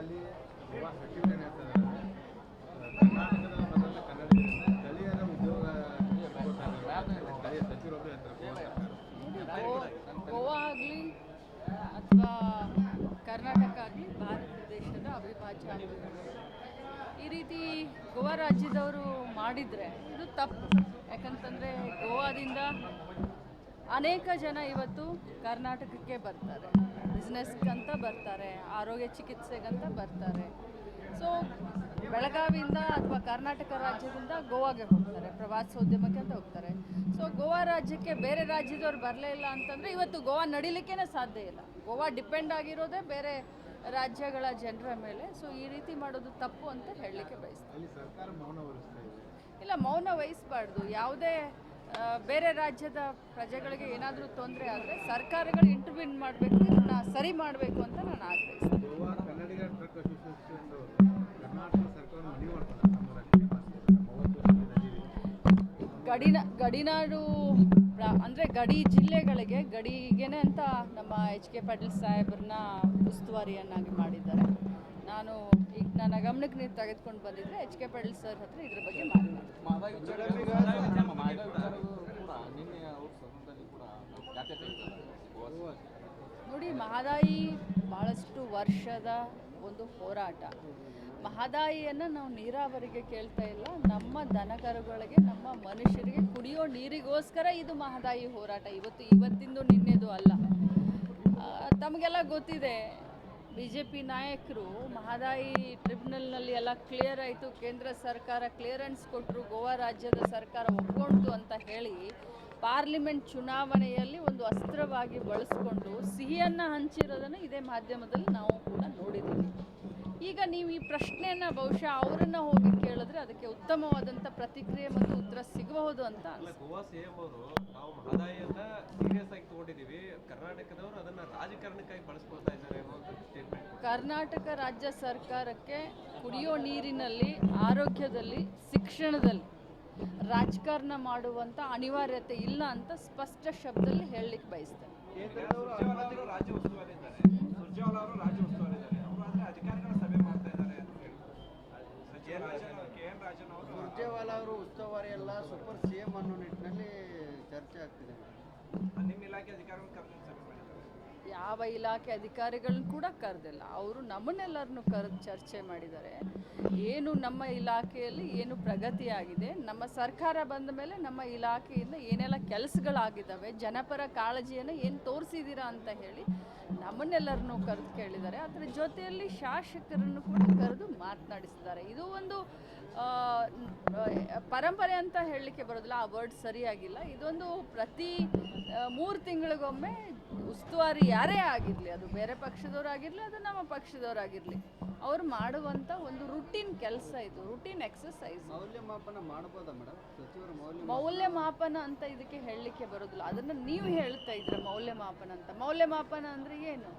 ಅಲ್ಲಿ ಗೋವಾ ಆಗಲಿ, ಅಥವಾ ಕರ್ನಾಟಕ ಆಗಲಿ, ಭಾರತ ದೇಶದ ಅವಿಭಾಜ್ಯ ಅಂಗಗಳು ಈ ರೀತಿ ಗೋವಾ ರಾಜ್ಯದವರು ಮಾಡಿದರೆ ಇದು ತಪ್ಪು. ಯಾಕಂತಂದರೆ ಗೋವಾದಿಂದ ಅನೇಕ ಜನ ಇವತ್ತು ಕರ್ನಾಟಕಕ್ಕೆ ಬರ್ತಾರೆ. ಬಿಸ್ನೆಸ್ಗಂತ ಬರ್ತಾರೆ ಆರೋಗ್ಯ ಚಿಕಿತ್ಸೆಗಂತ ಬರ್ತಾರೆ. ಸೊ ಬೆಳಗಾವಿಯಿಂದ ಅಥವಾ ಕರ್ನಾಟಕ ರಾಜ್ಯದಿಂದ ಗೋವಾಗೆ ಹೋಗ್ತಾರೆ ಪ್ರವಾಸೋದ್ಯಮಕ್ಕೆ ಅಂತ ಹೋಗ್ತಾರೆ. ಸೊ ಗೋವಾ ರಾಜ್ಯಕ್ಕೆ ಬೇರೆ ರಾಜ್ಯದವ್ರು ಬರಲೇ ಇಲ್ಲ ಅಂತಂದರೆ ಇವತ್ತು ಗೋವಾ ನಡಿಲಿಕ್ಕೇ ಸಾಧ್ಯ ಇಲ್ಲ. ಗೋವಾ ಡಿಪೆಂಡ್ ಆಗಿರೋದೇ ಬೇರೆ ರಾಜ್ಯಗಳ ಜನರ ಮೇಲೆ. ಸೊ ಈ ರೀತಿ ಮಾಡೋದು ತಪ್ಪು ಅಂತ ಹೇಳಲಿಕ್ಕೆ ವಹಿಸ್ತಾ ಇಲ್ಲ ಮೌನ ವಹಿಸಬಾರ್ದು. ಯಾವುದೇ ಬೇರೆ ರಾಜ್ಯದ ಪ್ರಜೆಗಳಿಗೆ ಏನಾದರೂ ತೊಂದರೆ ಆದರೆ ಸರ್ಕಾರಗಳು ಇಂಟರ್ವ್ಯೂನ್ ಮಾಡಬೇಕು ಅದನ್ನು ಸರಿ ಮಾಡಬೇಕು ಅಂತ ನಾನು ಆಗ್ರಹಿಸ್ತೀನಿ. ಗಡಿನ ಗಡಿನಾಡು ಅಂದರೆ ಗಡಿ ಜಿಲ್ಲೆಗಳಿಗೆ ಗಡಿಗೆನೆ ಅಂತ ನಮ್ಮ ಎಚ್ ಕೆ ಪಾಟೀಲ್ ಸಾಹೇಬ್ರನ್ನ ಉಸ್ತುವಾರಿಯನ್ನಾಗಿ ಮಾಡಿದ್ದಾರೆ. ನಾನು ಈಗ ನನ್ನ ಗಮನಕ್ಕೆ ನೀವು ತೆಗೆದುಕೊಂಡು ಬಂದಿದ್ರೆ ಎಚ್ ಕೆ ಪಾಟೀಲ್ ಸರ್ ಹತ್ರ ಇದ್ರ ಬಗ್ಗೆ ನೋಡಿ, ಮಹದಾಯಿ ಭಾಳಷ್ಟು ವರ್ಷದ ಒಂದು ಹೋರಾಟ. ಮಹದಾಯಿಯನ್ನು ನಾವು ನೀರಾವರಿಗೆ ಕೇಳ್ತಾ ಇಲ್ಲ. ನಮ್ಮ ದನಕರುಗಳಿಗೆ, ನಮ್ಮ ಮನುಷ್ಯರಿಗೆ ಕುಡಿಯೋ ನೀರಿಗೋಸ್ಕರ ಇದು ಮಹದಾಯಿ ಹೋರಾಟ. ಇವತ್ತು ಇವತ್ತಿಂದು ನಿನ್ನೆದು ಅಲ್ಲ. ತಮಗೆಲ್ಲ ಗೊತ್ತಿದೆ ಬಿ ಜೆ ಪಿ ನಾಯಕರು ಮಹದಾಯಿ ಟ್ರಿಬ್ಯುನಲ್ನಲ್ಲಿ ಎಲ್ಲ ಕ್ಲಿಯರ್ ಆಯಿತು. ಕೇಂದ್ರ ಸರ್ಕಾರ ಕ್ಲಿಯರೆನ್ಸ್ ಕೊಟ್ಟರು ಗೋವಾ ರಾಜ್ಯದ ಸರ್ಕಾರ ಒಪ್ಕೊಂಡ್ತು ಅಂತ ಹೇಳಿ ಪಾರ್ಲಿಮೆಂಟ್ ಚುನಾವಣೆಯಲ್ಲಿ ಒಂದು ಅಸ್ತ್ರವಾಗಿ ಬಳಸ್ಕೊಂಡು ಸಿಹಿಯನ್ನು ಹಂಚಿರೋದನ್ನು ಇದೇ ಮಾಧ್ಯಮದಲ್ಲಿ ನಾವು ಕೂಡ ನೋಡಿದ್ದೀವಿ ಈಗ ನೀವು ಈ ಪ್ರಶ್ನೆಯನ್ನು ಬಹುಶಃ ಅವರನ್ನು ಹೋಗಿ ಕೇಳಿದ್ರೆ ಅದಕ್ಕೆ ಉತ್ತಮವಾದಂಥ ಪ್ರತಿಕ್ರಿಯೆ ಮತ್ತು ಉತ್ತರ ಸಿಗಬಹುದು ಅಂತ ಗೋವಾ ಸಿಎಂ ಅವರು ನಾವು ಮಹದಾಯಿಯನ್ನ ಸೀರಿಯಸ್ ಆಗಿ ತಗೊಂಡಿದೀವಿ. ಕರ್ನಾಟಕದವರು ಅದನ್ನ ರಾಜಕಾರಣಕ್ಕಾಗಿ ಬಳಸ್ಕೊಳ್ತಾ ಇದ್ದಾರೆ ಕರ್ನಾಟಕ ರಾಜ್ಯ ಸರ್ಕಾರಕ್ಕೆ ಕುಡಿಯೋ ನೀರಿನಲ್ಲಿ ಆರೋಗ್ಯದಲ್ಲಿ ಶಿಕ್ಷಣದಲ್ಲಿ ರಾಜಕಾರಣ ಮಾಡುವಂಥ ಅನಿವಾರ್ಯತೆ ಇಲ್ಲ ಅಂತ ಸ್ಪಷ್ಟ ಶಬ್ದದಲ್ಲಿ ಹೇಳಲಿಕ್ಕೆ ಬಯಸ್ತೇನೆ ಸುರ್ಜೇವಾಲ ಅವರು ರಾಜ್ಯ ಉಸ್ತುವಾರಿ ಇದ್ದಾರೆ ಸುರ್ಜೇವಾಲ ಅವರು ರಾಜ್ಯ ಉಸ್ತುವಾರಿ ಇದ್ದಾರೆ ಅವರು ಆದ್ರೆ ಅಧಿಕಾರಿಗಳ ಸಭೆ ಮಾಡ್ತಾ ಇದ್ದಾರೆ ಅಂತ ಹೇಳಿ K N Rajan K N Rajan ಅವರು ಸುರ್ಜೇವಾಲಾ ಅವರು ಉಸ್ತುವಾರಿ ಎಲ್ಲ ಸೂಪರ್ ಸಿ ಅನ್ನೋ ನಿಟ್ಟಿನಲ್ಲಿ ಚರ್ಚೆ ಆಗ್ತಿದೆ. ನಿಮ್ಮ ಇಲಾಖೆ ಮಾಡಿದ್ದಾರೆ ಯಾವ ಇಲಾಖೆ ಅಧಿಕಾರಿಗಳನ್ನ ಕೂಡ ಕರೆದಿಲ್ಲ. ಅವರು ನಮ್ಮನ್ನೆಲ್ಲರನ್ನು ಕರೆದು ಚರ್ಚೆ ಮಾಡಿದ್ದಾರೆ. ಏನು ನಮ್ಮ ಇಲಾಖೆಯಲ್ಲಿ ಏನು ಪ್ರಗತಿಯಾಗಿದೆ, ನಮ್ಮ ಸರ್ಕಾರ ಬಂದ ಮೇಲೆ ನಮ್ಮ ಇಲಾಖೆಯಿಂದ ಏನೆಲ್ಲ ಕೆಲಸಗಳಾಗಿದ್ದಾವೆ, ಜನಪರ ಕಾಳಜಿಯನ್ನು ಏನು ತೋರಿಸಿದ್ದೀರಾ ಅಂತ ಹೇಳಿ ನಮ್ಮನ್ನೆಲ್ಲರನ್ನು ಕರೆದು ಕೇಳಿದ್ದಾರೆ. ಅದರ ಜೊತೆಯಲ್ಲಿ ಶಾಸಕರನ್ನು ಕೂಡ ಕರೆದು ಮಾತನಾಡಿಸಿದ್ದಾರೆ. ಇದು ಒಂದು ಪರಂಪರೆ ಅಂತ ಹೇಳಲಿಕ್ಕೆ ಬರೋದಿಲ್ಲ. ಆ ವರ್ಡ್ ಸರಿಯಾಗಿಲ್ಲ. ಇದೊಂದು ಪ್ರತಿ ಮೂರು ತಿಂಗಳಿಗೊಮ್ಮೆ ಉಸ್ತುವಾರಿ ಯಾರೇ ಆಗಿರಲಿ ಅದು ಬೇರೆ ಪಕ್ಷದವರಾಗಿರಲಿ ಅದು ನಮ್ಮ ಪಕ್ಷದವರಾಗಿರಲಿ ಅವ್ರು ಮಾಡುವಂಥ ಒಂದು ರುಟೀನ್ ಕೆಲಸ ಇದು ರುಟೀನ್ ಎಕ್ಸಸೈಸ್ ಮೌಲ್ಯಮಾಪನ ಮಾಡ್ಬೋದಾ ಮೇಡಮ್? ಸಚಿವರು ಮೌಲ್ಯ ಮೌಲ್ಯಮಾಪನ ಅಂತ ಇದಕ್ಕೆ ಹೇಳಲಿಕ್ಕೆ ಬರೋದಿಲ್ಲ. ಅದನ್ನು ನೀವು ಹೇಳ್ತಾ ಇದ್ದೀರ ಮೌಲ್ಯಮಾಪನ ಅಂತ. ಮೌಲ್ಯಮಾಪನ ಅಂದರೆ ಏನು?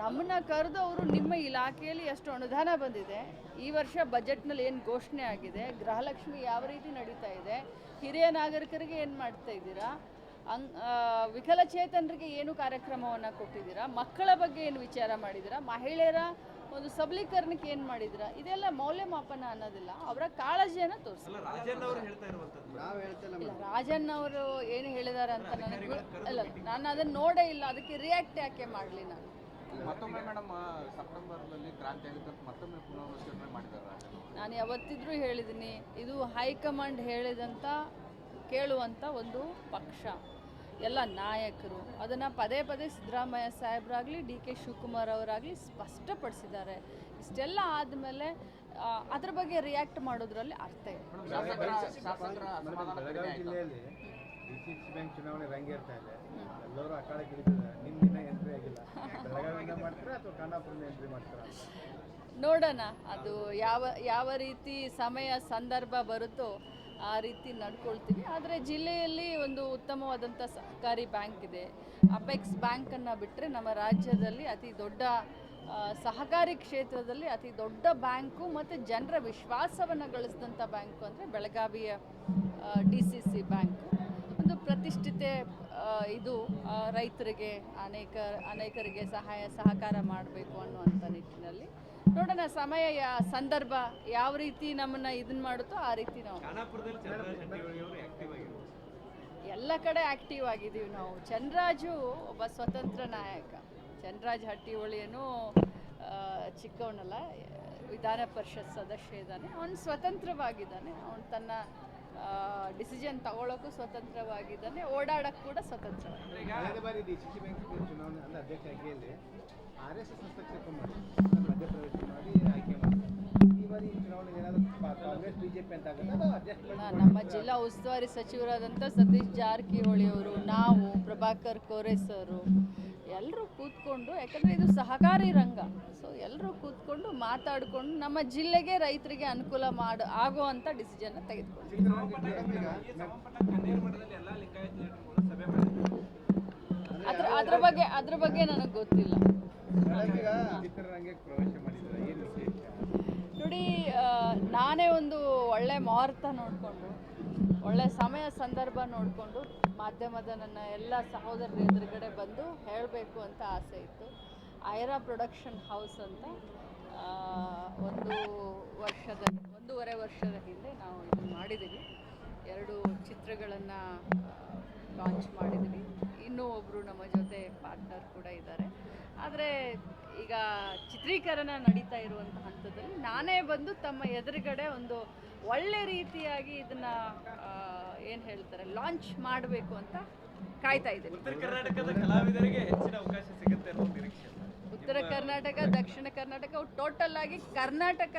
ನಮ್ಮನ್ನ ಕರೆದು ಅವರು ನಿಮ್ಮ ಇಲಾಖೆಯಲ್ಲಿ ಎಷ್ಟು ಅನುದಾನ ಬಂದಿದೆ. ಈ ವರ್ಷ ಬಜೆಟ್ನಲ್ಲಿ ಏನು ಘೋಷಣೆ ಆಗಿದೆ? ಗೃಹಲಕ್ಷ್ಮಿ ಯಾವ ರೀತಿ ನಡೀತಾ ಇದೆ? ಹಿರಿಯ ನಾಗರಿಕರಿಗೆ ಏನು ಮಾಡ್ತಾ ಇದ್ದೀರಾ? ಅಂಗ್ ಆ, ವಿಕಲಚೇತನರಿಗೆ ಏನು ಕಾರ್ಯಕ್ರಮವನ್ನು ಕೊಟ್ಟಿದ್ದೀರಾ? ಮಕ್ಕಳ ಬಗ್ಗೆ ಏನು ವಿಚಾರ ಮಾಡಿದ್ದೀರಾ? ಮಹಿಳೆಯರ ಒಂದು ಸಬಲೀಕರಣಕ್ಕೆ ಏನು ಮಾಡಿದ್ದೀರಾ? ಇದೆಲ್ಲ ಮೌಲ್ಯಮಾಪನ ಅನ್ನೋದಿಲ್ಲ. ಅವರ ಕಾಳಜಿಯನ್ನು ತೋರಿಸಿ. ಅಲ್ಲ ರಾಜನ್ ಅವರು ಹೇಳ್ತಾ ಇರುವಂತದ್ದು. ನಾವು ಹೇಳ್ತಿಲ್ಲ ಇಲ್ಲ ರಾಜನ್ ಅವರು ಏನು ಹೇಳಿದ್ದಾರೆ ಅಂತ ನನಗೆ ಅಲ್ಲ ನಾನು ಅದನ್ನು ನೋಡೇ ಇಲ್ಲ. ಅದಕ್ಕೆ ರಿಯಾಕ್ಟ್ ಯಾಕೆ ಮಾಡಲಿ ನಾನು? ಮತ್ತೊಮ್ಮೆ ಮೇಡಮ್ ಸೆಪ್ಟೆಂಬರ್ನಲ್ಲಿ ಕ್ರಾಂತಿ ಆಗುತ್ತೆ ಅಂತ ಮತ್ತೊಮ್ಮೆ ಪುನರ್ವಚನೆ ಮಾಡಿದ್ದಾರೆ ನಾನು ಯಾವತ್ತಿದ್ರೂ ಹೇಳಿದ್ದೀನಿ ಇದು ಹೈಕಮಾಂಡ್ ಹೇಳಿದಂಥ ಕೇಳುವಂಥ ಒಂದು ಪಕ್ಷ. ಎಲ್ಲ ನಾಯಕರು. ಅದನ್ನು ಪದೇ ಪದೇ ಸಿದ್ದರಾಮಯ್ಯ ಸಾಹೇಬರಾಗಲಿ ಡಿ ಕೆ ಶಿವಕುಮಾರ್ ಅವರಾಗಲಿ ಸ್ಪಷ್ಟಪಡಿಸಿದ್ದಾರೆ. ಇಷ್ಟೆಲ್ಲ ಆದಮೇಲೆ ಅದ್ರ ಬಗ್ಗೆ ರಿಯಾಕ್ಟ್ ಮಾಡೋದ್ರಲ್ಲಿ ಅರ್ಥ ಇದೆ ಶಾಸಕರ ಶಾಸಕರ ಅಸಮಾಧಾನ ಕಡಿಮೆ ಬೆಳಗಾವಿ ಆಯ್ತಾ? ಜಿಲ್ಲೆಯಲ್ಲಿ ಡಿ ಸಿ ಸಿ ಬ್ಯಾಂಕ್ ಚುನಾವಣೆ ರಂಗೇರ್ತಾ ಇದೆ. ಎಲ್ಲರೂ ಅಖಾಡಕ್ಕೆ ಇಳಿದಿದ್ದಾರೆ ನಿಮ್ಮ ದಿನ ಎಂಟ್ರಿ ಆಗಿಲ್ಲ. ಬೆಳಗಾವಿಯಿಂದ ಮಾಡ್ತೀರಾ ಅಥವಾ ಖಾನಾಪುರದಿಂದ ಎಂಟ್ರಿ ಮಾಡ್ತೀರಾ ನೋಡೋಣ. ಅದು ಯಾವ ಯಾವ ರೀತಿ ಸಮಯ ಸಂದರ್ಭ ಬರುತ್ತೋ ಆ ರೀತಿ ನಡ್ಕೊಳ್ತೀವಿ. ಆದರೆ ಜಿಲ್ಲೆಯಲ್ಲಿ ಒಂದು ಉತ್ತಮವಾದಂಥ ಸಹಕಾರಿ ಬ್ಯಾಂಕ್ ಇದೆ. ಅಪೆಕ್ಸ್ ಬ್ಯಾಂಕನ್ನು ಬಿಟ್ಟರೆ ನಮ್ಮ ರಾಜ್ಯದಲ್ಲಿ ಅತಿ ದೊಡ್ಡ ಸಹಕಾರಿ ಕ್ಷೇತ್ರದಲ್ಲಿ ಅತಿ ದೊಡ್ಡ ಬ್ಯಾಂಕು ಮತ್ತು ಜನರ ವಿಶ್ವಾಸವನ್ನು ಗಳಿಸಿದಂಥ ಬ್ಯಾಂಕು ಅಂದರೆ ಬೆಳಗಾವಿಯ ಡಿ ಸಿ ಸಿ ಬ್ಯಾಂಕು. ಒಂದು ಪ್ರತಿಷ್ಠಿತೆ ಇದು ರೈತರಿಗೆ ಅನೇಕ, ಅನೇಕರಿಗೆ ಸಹಾಯ, ಸಹಕಾರ ಮಾಡಬೇಕು ಅನ್ನುವಂಥ ನಿಟ್ಟಿನಲ್ಲಿ ನೋಡೋಣ ಸಮಯ ಯಾ- ಸಂದರ್ಭ ಯಾವ ರೀತಿ ನಮ್ಮನ್ನ ಇದನ್ನ ಮಾಡುತ್ತೋ ಆ ರೀತಿ ನಾವು. ಎಲ್ಲ ಕಡೆ ಆಕ್ಟಿವ್ ಆಗಿದ್ದೀವಿ ನಾವು. ಚಂದ್ರಾಜು ಒಬ್ಬ ಸ್ವತಂತ್ರ ನಾಯಕ. ಚಂದ್ರರಾಜ್ ಹಟ್ಟಿಹೊಳಿಯನು ಚಿಕ್ಕವನಲ್ಲ ವಿಧಾನ ಪರಿಷತ್ ಸದಸ್ಯ ಇದ್ದಾನೆ. ಅವನು ಸ್ವತಂತ್ರವಾಗಿದ್ದಾನೆ. ಅವನು ತನ್ನ ಡಿಸಿಷನ್ ತಗೊಳ್ಳೋಕ್ಕೂ ಸ್ವತಂತ್ರವಾಗಿದ್ದಾನೆ. ಓಡಾಡೋಕ್ಕೂ ಕೂಡ ಸ್ವತಂತ್ರ ಆರ್ ಎಸ್ ಎಸ್ ಹಸ್ತಕ್ಷೇಪ ಮಾಡಿ ಬಿಜೆಪಿ ಅಂತ ನಮ್ಮ ಜಿಲ್ಲಾ ಉಸ್ತುವಾರಿ ಸಚಿವರಾದಂಥ ಸತೀಶ್ ಜಾರಕಿಹೊಳಿ ಅವರು ನಾವು ಪ್ರಭಾಕರ್ ಕೋರೆ ಸರು ಎಲ್ಲರೂ ಕೂತ್ಕೊಂಡು ಯಾಕಂದರೆ ಇದು ಸಹಕಾರಿ ರಂಗ. ಸೊ ಎಲ್ಲರೂ ಕೂತ್ಕೊಂಡು ಮಾತಾಡಿಕೊಂಡು ನಮ್ಮ ಜಿಲ್ಲೆಗೆ ರೈತರಿಗೆ ಅನುಕೂಲ ಮಾಡು ಆಗುವಂಥ ಡಿಸಿಷನ್ನ ತೆಗೆದುಕೊಂಡು ಅದ್ರ ಅದ್ರ ಬಗ್ಗೆ ಅದ್ರ ಬಗ್ಗೆ ನನಗೆ ಗೊತ್ತಿಲ್ಲ ಈಗ ಚಿತ್ರರಂಗಕ್ಕೆ ಪ್ರವೇಶ ಮಾಡಿದ್ದಾರೆ ಏನು ವಿಶೇಷ ನೋಡಿ ನಾನೇ ಒಂದು ಒಳ್ಳೆ ಮುಹೂರ್ತ ನೋಡಿಕೊಂಡು, ಒಳ್ಳೆ ಸಮಯ ಸಂದರ್ಭ ನೋಡಿಕೊಂಡು ಮಾಧ್ಯಮದ ನನ್ನ ಎಲ್ಲ ಸಹೋದರರ ಎದುರುಗಡೆ ಬಂದು ಹೇಳಬೇಕು ಅಂತ ಆಸೆ ಇತ್ತು. ಐರಾ ಪ್ರೊಡಕ್ಷನ್ ಹೌಸ್ ಅಂತ ಒಂದು ವರ್ಷದ, ಒಂದೂವರೆ ವರ್ಷದ ಹಿಂದೆ ನಾವು ಇದನ್ನು ಮಾಡಿದ್ದೀವಿ. ಎರಡು ಚಿತ್ರಗಳನ್ನು ಲಾಂಚ್ ಮಾಡಿದ್ವಿ. ಇನ್ನೂ ಒಬ್ಬರು ನಮ್ಮ ಜೊತೆ ಪಾರ್ಟ್ನರ್ ಕೂಡ ಇದ್ದಾರೆ. ಆದರೆ ಈಗ ಚಿತ್ರೀಕರಣ ನಡೀತಾ ಇರುವಂಥ ಹಂತದಲ್ಲಿ ನಾನೇ ಬಂದು ತಮ್ಮ ಎದುರುಗಡೆ ಒಂದು ಒಳ್ಳೆ ರೀತಿಯಾಗಿ ಇದನ್ನು ಏನು ಹೇಳ್ತಾರೆ ಲಾಂಚ್ ಮಾಡಬೇಕು ಅಂತ ಕಾಯ್ತಾ ಇದ್ದೀನಿ. ಉತ್ತರ ಕರ್ನಾಟಕದ ಕಲಾವಿದರಿಗೆ ಹೆಚ್ಚಿನ ಅವಕಾಶ ಸಿಗುತ್ತೆ ಉತ್ತರ ಕರ್ನಾಟಕ ದಕ್ಷಿಣ ಕರ್ನಾಟಕ ಟೋಟಲ್ ಆಗಿ ಕರ್ನಾಟಕ